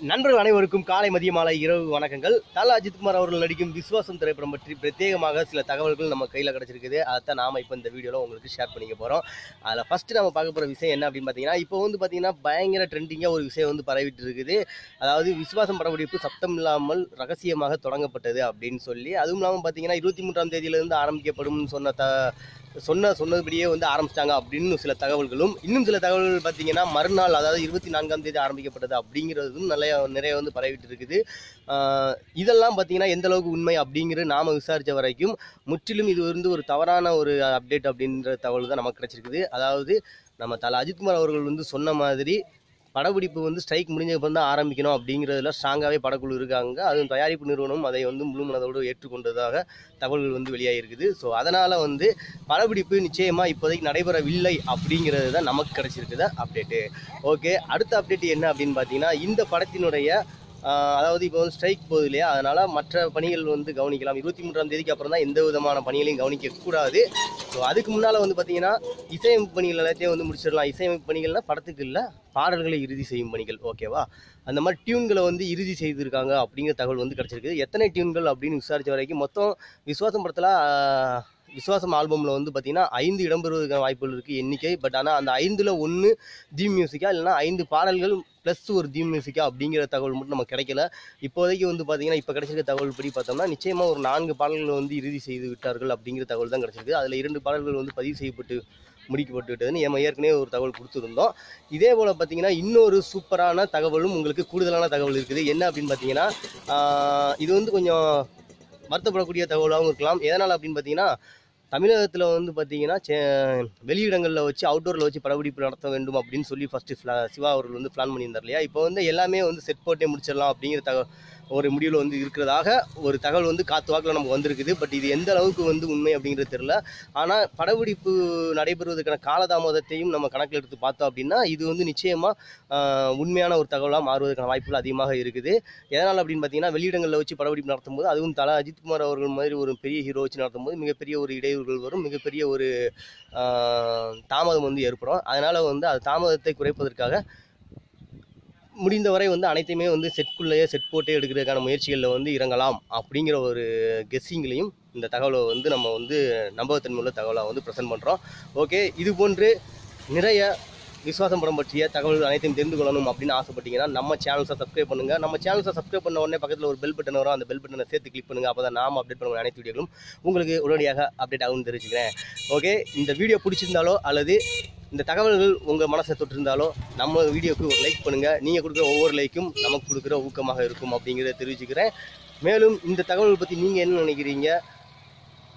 நண்பர்கள் அனைவருக்கும் காலை மதிய மாலை இரவு வணக்கங்கள். தல அஜித்குமார் அவர்கள் நடிக்கும் விஸ்வாசம் திரைப்படம் பற்றி பிரத்யேகமாக சில தகவல்கள் நம்ம கையில் கிடச்சிருக்குது. அதைத்தான் நாம் இப்போ இந்த வீடியோவில் உங்களுக்கு ஷேர் பண்ணிக்க போகிறோம் அதில் ஃபஸ்ட்டு நம்ம பார்க்க போகிற விஷயம் என்ன அப்படின்னு பார்த்தீங்கன்னா இப்போ வந்து பார்த்தீங்கன்னா பயங்கர ட்ரெண்டிங்காக ஒரு விஷயம் வந்து பரவிட்டு இருக்குது. அதாவது விஸ்வாசம் படப்பிடிப்பு சத்தம் இல்லாமல் ரகசியமாக தொடங்கப்பட்டது அப்படின்னு சொல்லி. அதுவும் இல்லாமல் பார்த்தீங்கன்னா இருபத்தி மூன்றாம் தேதியிலிருந்து ஆரம்பிக்கப்படும்னு சொன்ன த சொன்ன சொன்னபடியே வந்து ஆரம்பிச்சிட்டாங்க அப்படின்னு சில தகவல்களும். இன்னும் சில தகவல்கள் பார்த்தீங்கன்னா மறுநாள் அதாவது இருபத்தி நான்காம் தேதி ஆரம்பிக்கப்பட்டது அப்படிங்கிறதும் நிறைய நிறைய வந்து பரவிட்டு இருக்குது. இதெல்லாம் பார்த்தீங்கன்னா எந்த அளவுக்கு உண்மை அப்படிங்கிறது நாம் விசாரித்த வரைக்கும் முற்றிலும் இது வந்து ஒரு தவறான ஒரு அப்டேட் அப்படின்ற தகவல் தான் நமக்கு கிடச்சிருக்குது. அதாவது நம்ம தல அஜித்குமார் அவர்கள் வந்து சொன்ன மாதிரி படப்பிடிப்பு வந்து ஸ்ட்ரைக் முடிஞ்சப்பறம் தான் ஆரம்பிக்கணும் அப்படிங்கிறதுல ஸ்ட்ராங்காகவே படக்குழு இருக்காங்க. அதுவும் தயாரிப்பு நிறுவனம் அதை வந்து முழு மனதோடு ஏற்றுக்கொண்டதாக தகவல்கள் வந்து வெளியாகிருக்குது ஸோ அதனால் வந்து படப்பிடிப்பு நிச்சயமாக இப்போதைக்கு நடைபெறவில்லை அப்படிங்கிறது தான் நமக்கு கிடச்சிருக்குது அப்டேட்டு ஓகே அடுத்த அப்டேட் என்ன அப்படின்னு பார்த்தீங்கன்னா இந்த படத்தினுடைய அதாவது இப்போ வந்து ஸ்ட்ரைக் போகுது இல்லையா? அதனால் மற்ற பணிகள் வந்து கவனிக்கலாம். இருபத்தி மூன்றாம் தேதிக்கு அப்புறம் தான் எந்த விதமான பணிகளையும் கவனிக்கக்கூடாது ஸோ அதுக்கு முன்னால் வந்து பார்த்தீங்கன்னா இசையமைப்பு பணிகள் எல்லாத்தையும் வந்து முடிச்சிடலாம். இசையமைப்பு பணிகள்னால் படத்துக்கு இல்லை பாடல்களை இறுதி செய்யும் பணிகள் ஓகேவா அந்த மாதிரி டியூன்களை வந்து இறுதி செய்திருக்காங்க அப்படிங்கிற தகவல் வந்து கிடச்சிருக்கு எத்தனை டியூன்கள் அப்படின்னு விசாரித்த வரைக்கும் மொத்தம் விஸ்வாசம் படத்தில் விஸ்வாசம் ஆல்பமில் வந்து பார்த்தீங்கன்னா ஐந்து இடம்பெறுவதற்கான வாய்ப்புகள் இருக்குது எண்ணிக்கை. பட் ஆனால் அந்த ஐந்தில் ஒன்று தீம் மியூசிக்கா இல்லைன்னா ஐந்து பாடல்கள் ப்ளஸ் ஒரு தீம் மியூசிக்கா அப்படிங்கிற தகவல் மட்டும் நமக்கு கிடைக்கல. இப்போதைக்கு வந்து பார்த்தீங்கன்னா இப்போ கிடைச்சிருக்க தகவல் படி பார்த்தோம்னா நிச்சயமாக ஒரு நான்கு பாடல்கள் வந்து இறுதி செய்து விட்டார்கள் அப்படிங்கிற தகவல் தான் கிடைச்சிருக்கு. அதில் இரண்டு பாடல்கள் வந்து பதிவு செய்யப்பட்டு முடிக்கப்பட்டு விட்டதுன்னு நம்ம ஏற்கனவே ஒரு தகவல் கொடுத்துருந்தோம். இதே போல் பார்த்தீங்கன்னா இன்னொரு சூப்பரான தகவலும் உங்களுக்கு கூடுதலான தகவல் இருக்குது. என்ன அப்படின்னு பார்த்தீங்கன்னா இது வந்து கொஞ்சம் வருத்தப்படக்கூடிய தகவலாகவும் இருக்கலாம். எதனால் அப்படின்னு பார்த்தீங்கன்னா தமிழகத்தில் வந்து பார்த்தீங்கன்னா சே- வெளியிடங்களில் வச்சு அவுட்டோரில் வச்சு படப்பிடிப்பு நடத்த வேண்டும் அப்படின்னு சொல்லி ஃபஸ்ட்டு சிவா அவர்கள் வந்து பிளான் பண்ணியிருந்தார் இல்லையா? இப்போ வந்து எல்லாமே வந்து செட் போட்டே முடிச்சிடலாம் அப்படிங்கிற தக ஒரு முடிவில் வந்து இருக்கிறதாக ஒரு தகவல் வந்து காத்து வாக்கில் நமக்கு வந்திருக்குது. பட் இது எந்த அளவுக்கு வந்து உண்மை அப்படிங்கிறது தெரில ஆனால் படப்பிடிப்பு நடைபெறுவதற்கான காலதாமதத்தையும் நம்ம கணக்கில் எடுத்து பார்த்தோம் அப்படின்னா இது வந்து நிச்சயமாக உண்மையான ஒரு தகவலாக மாறுவதற்கான வாய்ப்புகள் அதிகமாக இருக்குது. எதனால் அப்படின்னு பார்த்தீங்கன்னா வெளியிடங்களில் வச்சு படப்பிடிப்பு நடத்தும்போது அதுவும் தல அஜித்குமார் அவர்கள் மாதிரி ஒரு பெரிய ஹீரோ வச்சு நடத்தும்போது மிகப்பெரிய ஒரு இடையூறுகள் வரும். மிகப்பெரிய ஒரு தாமதம் வந்து ஏற்படும். அதனால் வந்து அது தாமதத்தை குறைப்பதற்காக முடிந்தவரை வந்து அனைத்தையுமே வந்து செட்குள்ளேயே செட் போட்டே எடுக்கிறதுக்கான முயற்சிகளில் வந்து இறங்கலாம் அப்படிங்கிற ஒரு கெஸ்ஸிங்லையும் இந்த தகவலை வந்து நம்ம வந்து நம்பகத்தன்மையுள்ள தகவலாக வந்து ப்ரெசென்ட் பண்ணுறோம் ஓகே இது போன்று நிறைய விஸ்வாசம் படம் பற்றிய தகவல்கள் அனைத்தையும் தெரிந்து கொள்ளணும் அப்படின்னு ஆசைப்பட்டீங்கன்னா நம்ம சேனல்ஸை சப்ஸ்கிரைப் பண்ணுங்கள் நம்ம சேனல்ஸை சப்ஸ்கிரைப் பண்ண உடனே பக்கத்தில் ஒரு பெல் பட்டன் வரும். அந்த பெல் பட்டனை சேர்த்து கிளிக் பண்ணுங்கள் அப்போ தான் நாம் அப்டேட் பண்ணுற அனைத்து வீடியோகளும் உங்களுக்கு உடனடியாக அப்டேட் ஆகும்னு தெரிஞ்சுக்கிறேன். ஓகே இந்த வீடியோ பிடிச்சிருந்தாலோ அல்லது இந்த தகவல்கள் உங்கள் மனசை தொட்டிருந்தாலோ நம்ம வீடியோக்கு ஒரு லைக் பண்ணுங்கள் நீங்கள் கொடுக்குற ஒவ்வொரு லைக்கும் நமக்கு கொடுக்குற ஊக்கமாக இருக்கும் அப்படிங்கிறத தெரிவிச்சுக்கிறேன். மேலும் இந்த தகவல்கள் பற்றி நீங்கள் என்ன நினைக்கிறீங்க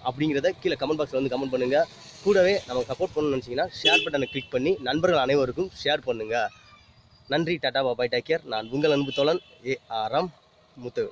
அப்படிங்கிறத கீழே கமெண்ட் பாக்ஸில் வந்து கமெண்ட் பண்ணுங்கள் கூடவே நமக்கு சப்போர்ட் பண்ணணும்னு நினச்சிங்கன்னா ஷேர் பட்டனை கிளிக் பண்ணி நண்பர்கள் அனைவருக்கும் ஷேர் பண்ணுங்கள் நன்றி டாடா பாபாய் டேக் கேர். நான் உங்கள் அன்பு தோழன் ஏ ஆர் எம் முத்து.